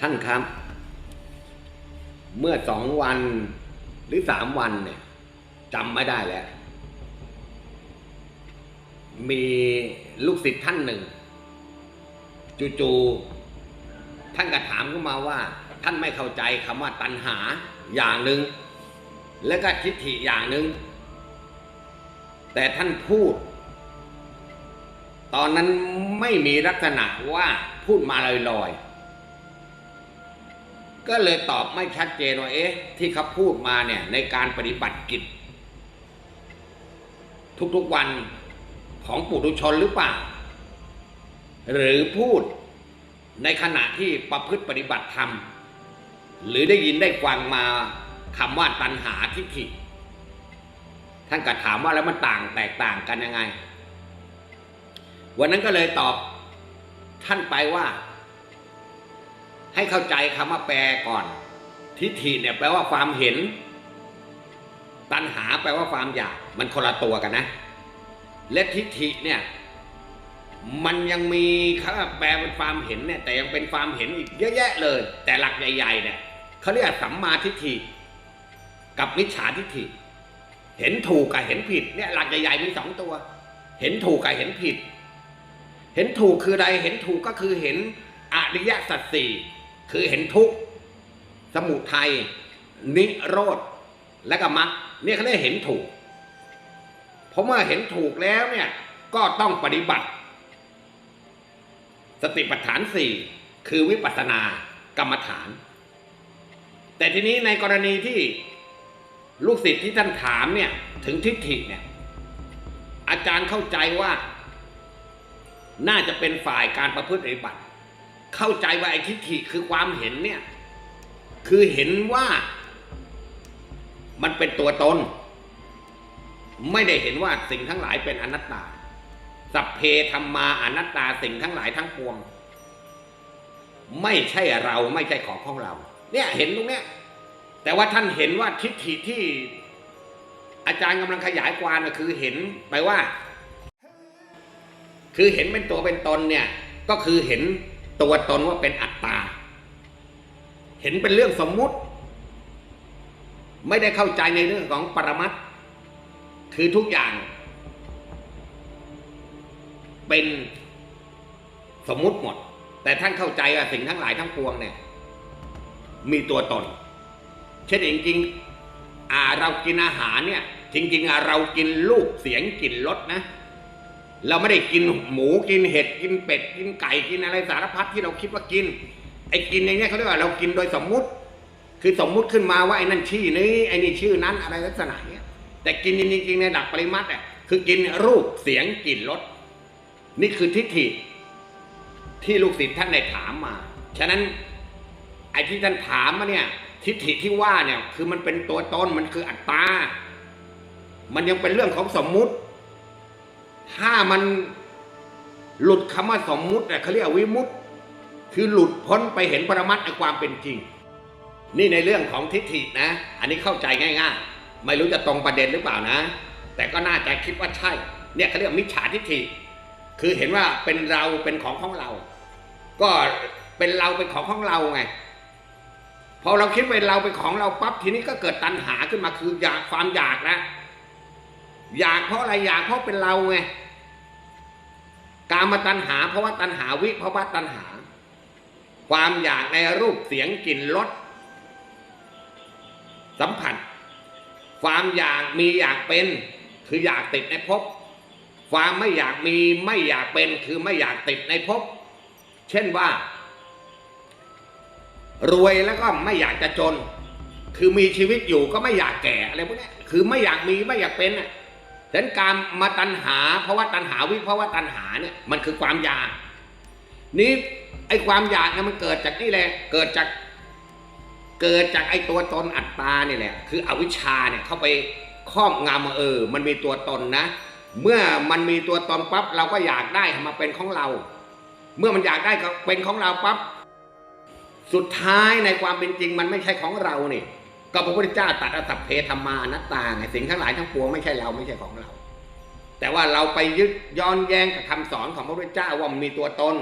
ท่านครับ เมื่อสองวันหรือสามวันเนี่ยจำไม่ได้แล้ว มีลูกศิษย์ท่านหนึ่งจู่ๆท่านก็ถามเข้ามาว่า ท่านไม่เข้าใจคำว่าตัณหาอย่างหนึ่งแล้วก็ทิฏฐิอย่างหนึ่งแต่ท่านพูด ตอนนั้นไม่มีลักษณะว่าพูดมาลอยๆ ก็เลยตอบไม่ชัดเจนว่าเอ๊ะที่เขาพูดมาเนี่ยในการปฏิบัติกิจ ทุกๆวันของปุถุชนหรือเปล่า หรือพูดในขณะที่ประพฤติปฏิบัติธรรม หรือได้ยินได้ฟังมาคำว่าตัณหาทิฏฐิท่านก็ถามว่าแล้วมันต่างแตกต่างกันยังไง วันนั้นก็เลยตอบท่านไปว่า ให้เข้าใจคำว่าแปลก่อน ทิฏฐิเนี่ยแปลว่าความเห็น ตัณหาแปลว่าความอยาก มันคนละตัวกันนะ และทิฏฐิเนี่ยมันยังมีเขาแปลเป็นความเห็นเนี่ยแต่ยังเป็นความเห็นอีกเยอะแยะเลย แต่หลักใหญ่ๆเนี่ยเขาเรียกสัมมาทิฏฐิกับมิจฉาทิฏฐิ เห็นถูกกับเห็นผิดเนี่ยหลักใหญ่ๆมีสองตัว เห็นถูกกับเห็นผิด เห็นถูกคืออะไรเห็นถูกก็คือเห็นอริยสัจสี่ คือเห็นทุกข์สมุทัยนิโรธและก็มรรคเนี่ยเขาเรียกเห็นถูกเพราะเมื่อเห็นถูกแล้วเนี่ยก็ต้องปฏิบัติ สติปัฏฐานสี่คือวิปัสสนากรรมฐาน แต่ทีนี้ในกรณีที่ลูกศิษย์ที่ท่านถามเนี่ยถึงทิฏฐิเนี่ย อาจารย์เข้าใจว่า น่าจะเป็นฝ่ายการประพฤติปฏิบัติ เข้าใจว่าไอ้ทิฏฐิคือความเห็นเนี่ย คือเห็นว่า มันเป็นตัวตน ไม่ได้เห็นว่าสิ่งทั้งหลายเป็นอนัตตา สัพเพธรรมาอนัตตาสิ่งทั้งหลายทั้งปวง ไม่ใช่เราไม่ใช่ของของเรา เนี่ยเห็นตรงเนี้ย แต่ว่าท่านเห็นว่าทิฏฐิที่อาจารย์กำลังขยายความก็คือเห็นไปว่า คือเห็นเป็นตัวเป็นตนเนี่ย ก็คือเห็น ตัวตนว่าเป็นอัตตา เห็นเป็นเรื่องสมมุติ ไม่ได้เข้าใจในเรื่องของปรมัตคือทุกอย่าง เป็นสมมุติหมด แต่ท่านเข้าใจว่าสิ่งทั้งหลายทั้งปวงเนี่ย มีตัวตน เช่นจริงๆเรากินอาหารเนี่ย จริง ๆ เรากินลูกเสียงกลิ่นรสนะ เราไม่ได้กินหมูกินเห็ดกินเป็ดกินไก่กินอะไรสารพัดที่เราคิดว่ากิน ไอ้กินอย่างเงี้ยเขาเรียกว่าเรากินโดยสมมุติ คือสมมุติขึ้นมาว่าไอ้นั่นชื่อนี้ไอ้นี่ชื่อนั้นอะไรลักษณะเนี้ยแต่กินจริงๆในหลักปริมัติอะคือกินรูปเสียงกลิ่นรสนี่คือทิฏฐิที่ลูกศิษย์ท่านได้ถามมา ฉะนั้นไอ้ที่ท่านถามมาเนี่ย ทิฏฐิที่ว่าเนี่ย คือมันเป็นตัวตนมันคืออัตตา มันยังเป็นเรื่องของสมมุติ ถ้ามันหลุดคำว่าสมมุติเนี่ยเขาเรียกวิมุตติ คือหลุดพ้นไปเห็นปรมัตถ์ในความเป็นจริง นี่ในเรื่องของทิฏฐินะ อันนี้เข้าใจง่าย ๆ ไม่รู้จะตรงประเด็นหรือเปล่านะ แต่ก็น่าจะคิดว่าใช่ เนี่ยเขาเรียกมิจฉาทิฏฐิ คือเห็นว่าเป็นเราเป็นของของเรา ก็เป็นเราเป็นของของเราไงพอเราคิดเป็นเราเป็นของเราปั๊บทีนี้ก็เกิดตัณหาขึ้นมาคืออยากความอยากนะ อยากเพราะอะไรอยากเพราะเป็นเราไงการมาตัณหาเพราะว่าตัณหาวิเพราะว่าตัณหา ความอยากในรูปเสียงกลิ่นรสสัมผัส ความอยากมีอยากเป็น คืออยากติดในภพความไม่อยากมีไม่อยากเป็นคือไม่อยากติดในภพเช่นว่า รวยแล้วก็ไม่อยากจะจน คือมีชีวิตอยู่ก็ไม่อยากแก่อะไรพวกนี้คือไม่อยากมีไม่อยากเป็นอะ ฉะนั้นการมาตัณหาเพราะว่าตัณหาวิเพราะว่าตัณหาเนี่ยมันคือความอยากนี่ไอ้ความอยากเนี่ยมันเกิดจากนี่แหละ เกิดจากเกิดจากไอ้ตัวตนอัตตาเนี่ยแหละ คืออวิชชาเนี่ยเข้าไปครอบงำเออ มันมีตัวตนนะ เมื่อมันมีตัวตนปั๊บเราก็อยากได้มาเป็นของเรา เมื่อมันอยากได้ก็เป็นของเราปั๊บสุดท้ายในความเป็นจริงมันไม่ใช่ของเราเนี่ย ก็พระพุทธเจ้าตัดอสัพเพธรรมานัตตาไงสิ่งทั้งหลายทั้งปวงไม่ใช่เราไม่ใช่ของเรา แต่ว่าเราไปยึดย้อนแย้งกับคำสอนของพระพุทธเจ้าว่ามันมีตัวตน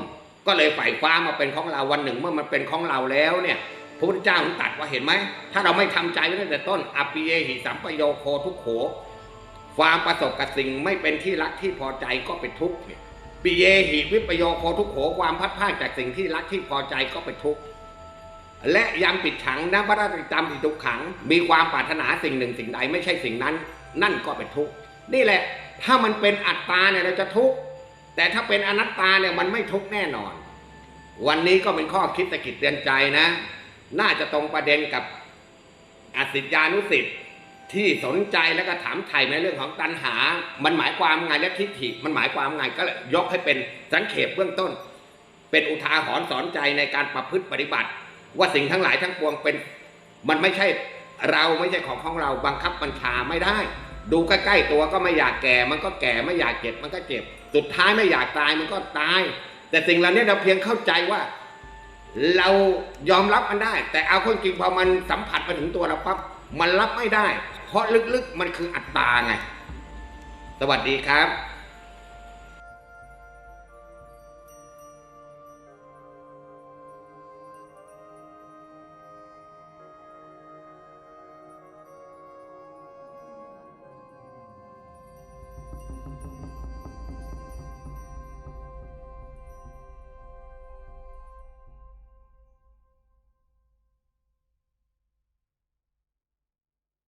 ก็เลยฝ่ายฟ้ามาเป็นของเราวันหนึ่งเมื่อมันเป็นของเราแล้วเนี่ยพระพุทธเจ้าถึงตัดว่าเห็นไหม ถ้าเราไม่ทำใจไว้ตั้งแต่ต้นอปิเยหิสัมปโยโคทุกโขความประสบกับสิ่งไม่เป็นที่รักที่พอใจก็เป็นทุกข์เนี่ยปิเยหิวิปโยโคทุกโขความพัดพลาดจากสิ่งที่รักที่พอใจก็เป็นทุกข์ และยามปิดขังนะพระราชจำอิทุกขัง มีความปรารถนาสิ่งหนึ่งสิ่งใดไม่ใช่สิ่งนั้น นั่นก็เป็นทุกข์นี่แหละ ถ้ามันเป็นอัตตาเนี่ยเราจะทุกข์แต่ถ้าเป็นอนัตตาเนี่ยมันไม่ทุกข์แน่นอน วันนี้ก็เป็นข้อคิดสะกิดเตือนใจนะ น่าจะตรงประเด็นกับอสิทธานุสิทธิ์ที่สนใจแล้วก็ถามไถ่ในเรื่องของตัณหา มันหมายความไงและทิฏฐิ มันหมายความไงก็เลยยกให้เป็นสังเขปเบื้องต้น เป็นอุทาหรณ์สอนใจในการประพฤติปฏิบัติ ว่าสิ่งทั้งหลายทั้งปวงเป็น มันไม่ใช่เราไม่ใช่ของของเราบังคับบัญชาไม่ได้ ดูใกล้ๆตัวก็ไม่อยากแก่ มันก็แก่ไม่อยากเจ็บมันก็เจ็บ สุดท้ายไม่อยากตายมันก็ตาย แต่สิ่งเหล่านี้เราเพียงเข้าใจว่า เรายอมรับมันได้ แต่เอาคนจริงพอมันสัมผัสมาถึงตัวเราปั๊บมันรับไม่ได้ เพราะลึกๆมันคืออัตตาไง สวัสดีครับ